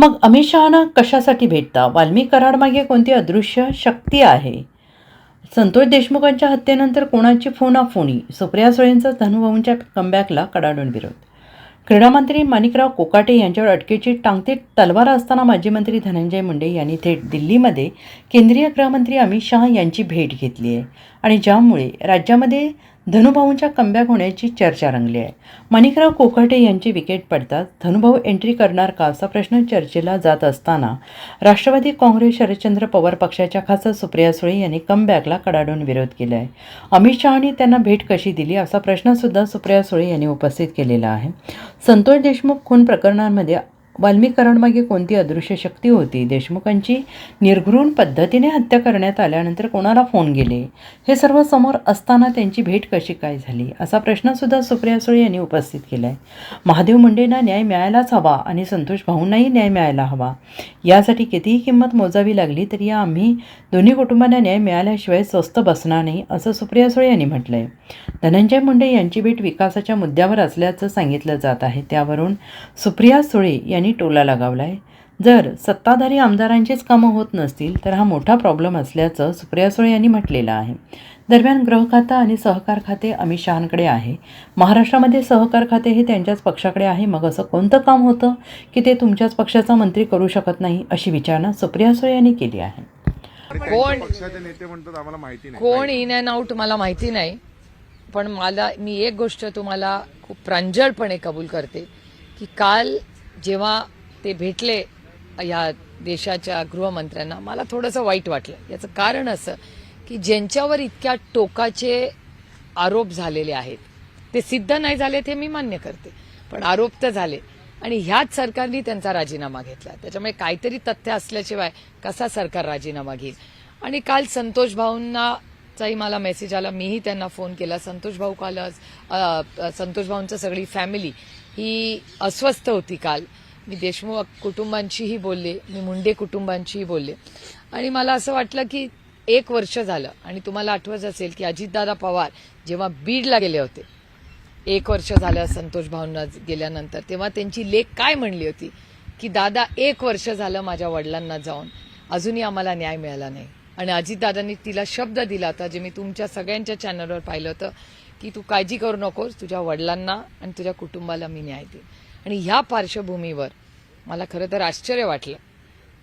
मग अमित शहाना कशासाठी भेटता? वाल्मी कराडमागे कोणती अदृश्य शक्ती आहे? संतोष देशमुखांच्या हत्येनंतर कोणाची फोनाफोनी? सुप्रिया सुळेंचा धनुभाऊंच्या कमबॅकला कडाडून विरोध. क्रीडामंत्री माणिकराव कोकाटे यांच्यावर अटकेची टांगती तलवार असताना माजी मंत्री धनंजय मुंडे यांनी थेट दिल्लीमध्ये केंद्रीय गृहमंत्री अमित शहा यांची भेट घेतली आहे. आणि ज्यामुळे राज्यामध्ये धनुभाऊंच्या कमबॅक होण्याची चर्चा रंगली आहे. माणिकराव कोकाटे यांची विकेट पडताच धनुभाऊ एंट्री करणार का असा प्रश्न चर्चेला जात असताना राष्ट्रवादी काँग्रेस शरदचंद्र पवार पक्षाच्या खासदार सुप्रिया सुळे यांनी कमबॅकला कडाडून विरोध केला आहे अमित शहानी त्यांना भेट कशी दिली असा प्रश्नसुद्धा सुप्रिया सुळे यांनी उपस्थित केलेला आहे. संतोष देशमुख खून प्रकरणांमध्ये बाल्मीकरणमागे कोणती अदृश्य शक्ती होती? देशमुखांची निर्घृण पद्धतीने हत्या करण्यात आल्यानंतर कोणाला फोन गेले हे सर्व समोर असताना त्यांची भेट कशी काय झाली? असा प्रश्नसुद्धा सुप्रिया सुळे यांनी उपस्थित केला आहे महादेव मुंडेंना न्याय मिळायलाच हवा आणि संतोष भाऊंनाही न्याय मिळायला हवा. यासाठी कितीही किंमत मोजावी लागली तरी या आम्ही दोन्ही कुटुंबांना न्याय मिळाल्याशिवाय स्वस्त बसणार नाही असं सुप्रिया सुळे यांनी म्हटलं आहे धनंजय मुंडे यांची भेट विकासाच्या मुद्द्यावर असल्याचं सांगितलं जात आहे. त्यावरून सुप्रिया सुळे यांनी टोला लगावला आहे जर सत्ताधारी आमदारांचीच कामं होत नसतील तर हा मोठा प्रॉब्लेम असल्याचं सुप्रिया सुळे यांनी म्हटलेलं आहे. दरम्यान गृह खातं आणि सहकार खाते अमित शहांकडे आहे. महाराष्ट्रामध्ये सहकार खाते हे त्यांच्याच पक्षाकडे आहे. मग असं कोणतं काम होतं की ते तुमच्याच पक्षाचा मंत्री करू शकत नाही अशी विचारणा सुप्रिया सुळे यांनी केली आहे. कोण? पक्षाचे नेते म्हणतात आम्हाला माहिती नाही कोण इन अँड आउट मला माहिती नाही. पण मला मी एक गोष्ट तुम्हाला खूप प्रांजळपणे कबूल करते की काल जेव्हा ते भेटले या देशाच्या गृहमंत्र्यांना मला थोडंसं वाईट वाटलं. याचं कारण असं की ज्यांच्यावर इतक्या टोकाचे आरोप झालेले आहेत ते सिद्ध नाही झालेत हे मी मान्य करते पण आरोप तर झाले. आणि ह्याच सरकारने त्यांचा राजीनामा घेतला. त्याच्यामुळे काहीतरी तथ्य असल्याशिवाय कसा सरकार राजीनामा घेईल? आणि काल संतोष भाऊंना चाही मला मेसेज आला. मीही त्यांना फोन केला. संतोष भाऊ कालच संतोष भाऊंचं सगळी फॅमिली ही अस्वस्थ होती काल. मी देशमुख कुटुंबांशीही बोलले. मी मुंडे कुटुंबांशीही बोलले. आणि मला असं वाटलं की एक वर्ष झालं आणि तुम्हाला आठवत असेल की अजितदादा पवार जेव्हा बीडला गेले होते एक वर्ष झालं संतोष भाऊंना गेल्यानंतर तेव्हा त्यांची लेख काय म्हणली होती? की दादा एक वर्ष झालं माझ्या वडिलांना जाऊन अजूनही आम्हाला न्याय मिळाला नाही. आणि अजितदादांनी तिला शब्द दिला होता जे मी तुमच्या सगळ्यांच्या चॅनलवर पाहिलं होतं की तू काळजी करू नकोस तुझ्या वडिलांना आणि तुझ्या कुटुंबाला मी न्याय देईन. आणि ह्या पार्श्वभूमीवर मला खरं तर आश्चर्य वाटलं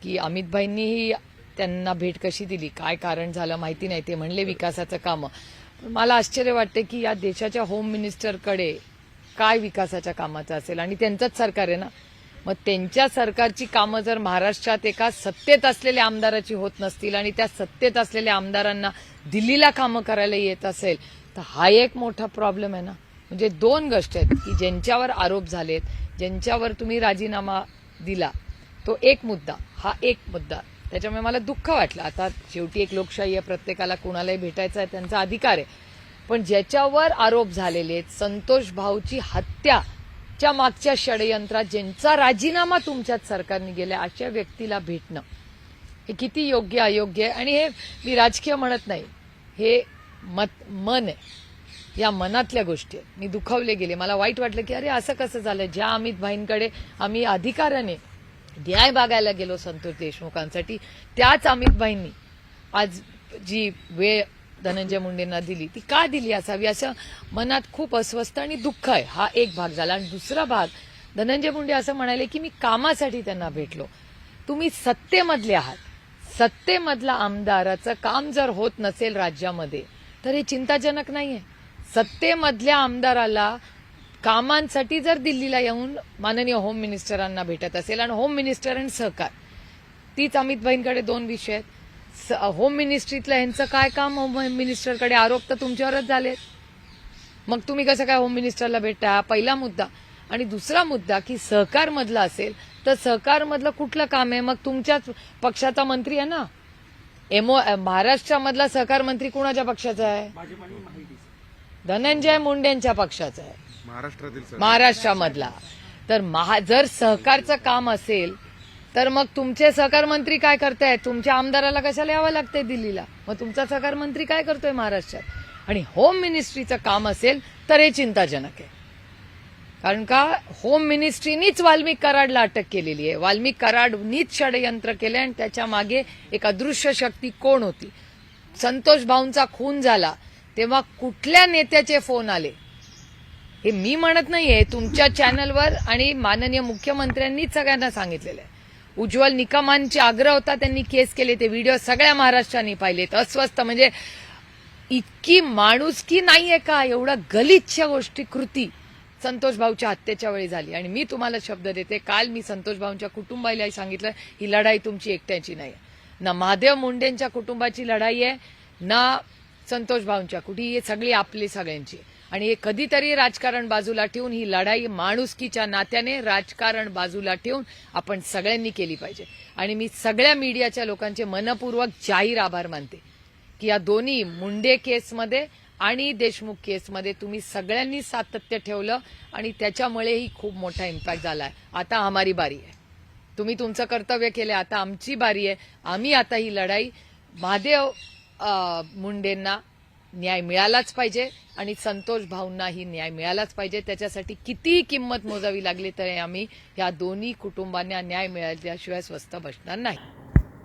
की अमितभाईंनीही त्यांना भेट कशी दिली काय कारण झालं माहिती नाही ते म्हणले विकासाचं कामं. पण मला आश्चर्य वाटते की या देशाच्या होम मिनिस्टरकडे काय विकासाच्या कामाचं असेल? आणि त्यांचंच सरकार आहे ना मग त्यांच्या सरकारची कामं जर महाराष्ट्रात एका सत्तेत असलेल्या आमदाराची होत नसतील आणि त्या सत्तेत असलेल्या आमदारांना दिल्लीला कामं करायला येत असेल तर हा एक मोठा प्रॉब्लेम आहे ना. म्हणजे दोन गोष्टी आहेत की ज्यांच्यावर आरोप झालेत ज्यांच्यावर तुम्ही राजीनामा दिला तो एक मुद्दा हा एक मुद्दा. त्याच्यामुळे मला दुःख वाटलं. आता शेवटी एक लोकशाही आहे प्रत्येकाला कुणालाही भेटायचा आहे त्यांचा अधिकार आहे. पण ज्याच्यावर आरोप झालेले आहेत संतोष भाऊची हत्या च्या मागच्या षडयंत्रात ज्यांचा राजीनामा तुमच्याच सरकारने गेला अशा व्यक्तीला भेटणं. हे किती योग्य अयोग्य आहे? आणि हे मी राजकीय म्हणत नाही. हे मत मन आहे. या मनातल्या गोष्टी आहेत. मी दुखावले गेले. मला वाईट वाटलं की अरे असं कसं झालं? ज्या अमित भाईंकडे आम्ही अधिकाराने न्याय बागायला गेलो संतोष देशमुखांसाठी त्याच अमित भाईंनी आज जी वेळ धनंजय मुंडेंना दिली. ती का दिली असावी असं मनात खूप अस्वस्थ आणि दुःख आहे. हा एक भाग झाला. आणि दुसरा भाग धनंजय मुंडे असं म्हणाले की मी कामासाठी त्यांना भेटलो. तुम्ही सत्तेमधले आहात. सत्तेमधला आमदाराचं काम जर होत नसेल राज्यामध्ये तर हे चिंताजनक नाही आहे सत्तेमधल्या आमदाराला कामांसाठी जर दिल्लीला येऊन माननीय होम मिनिस्टरांना भेटत असेल आणि होम मिनिस्टर आणि सहकार तीच अमित भाईंकडे दोन विषय आहेत. होम मिनिस्ट्रीतलं ह्यांचं काय काम? होम मिनिस्टरकडे आरोप तर तुमच्यावरच झालेत. मग तुम्ही कसं काय होम मिनिस्टरला भेटता? हा पहिला मुद्दा. आणि दुसरा मुद्दा की सहकार मधला असेल तर सहकार मधलं कुठलं काम आहे? मग तुमच्याच पक्षाचा मंत्री आहे ना? एमओ महाराष्ट्रामधला सहकार मंत्री कुणाच्या पक्षाचा आहे? धनंजय मुंडेंच्या पक्षाचा आहे. महाराष्ट्रातील महाराष्ट्रामधला. तर महा जर सहकारचं काम असेल तर मग तुमचे सहकार मंत्री काय करतायत? तुमच्या आमदाराला कशाला यावं लागतंय दिल्लीला? मग तुमचा सहकार मंत्री काय करतोय महाराष्ट्रात? आणि होम मिनिस्ट्रीचं काम असेल तर हे चिंताजनक आहे. कारण का? होम मिनिस्ट्रीनीच वाल्मिक कराडला अटक केलेली आहे. वाल्मिक कराडनीच षडयंत्र केले आणि त्याच्यामागे एक अदृश्य शक्ती कोण होती? संतोष भाऊंचा खून झाला तेव्हा कुठल्या नेत्याचे फोन आले? हे मी म्हणत नाहीये तुमच्या चॅनलवर आणि माननीय मुख्यमंत्र्यांनीच सगळ्यांना सांगितलेलं आहे. उज्ज्वल निकमांचे आग्रह होता त्यांनी केस केले ते व्हिडिओ सगळ्या महाराष्ट्राने पाहिलेत. अस्वस्थ म्हणजे इतकी माणुसकी नाहीये का? एवढा गलिच्छ गोष्टी कृती. संतोष भाऊच्या हत्येच्या वेळी झाली. आणि मी तुम्हाला शब्द देते काल मी संतोष भाऊंच्या कुटुंबालाही सांगितलं ही लढाई तुमची एकट्याची नाही ना महादेव मुंडेंच्या कुटुंबाची लढाई आहे ना संतोष भाऊंच्या. कुठे ही सगळी आपली सगळ्यांची आणि हे कधीतरी राजकारण बाजूला ठेवून ही लढाई माणुसकीच्या नात्याने राजकारण बाजूला ठेवून आपण सगळ्यांनी केली पाहिजे. आणि मी सगळ्या मीडियाच्या लोकांचे मनपूर्वक जाहीर आभार मानते की या दोन्ही मुंडे केसमध्ये आणि देशमुख केसमध्ये तुम्ही सगळ्यांनी सातत्य ठेवलं आणि त्याच्यामुळेही खूप मोठा इम्पॅक्ट झाला आहे आता हमारी बारी आहे. तुम्ही तुमचं कर्तव्य केलं आता आमची बारी आहे. आम्ही आता ही लढाई महादेव मुंडेंना न्याय मिळालाच पाहिजे आणि संतोष भाऊंनाही न्याय मिळालाच पाहिजे. त्याच्यासाठी कितीही किंमत मोजावी लागली तरी आम्ही या दोन्ही कुटुंबांना न्याय मिळाल्याशिवाय स्वस्त बसणार नाही.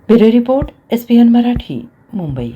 Bureau report S P N Marathi Mumbai.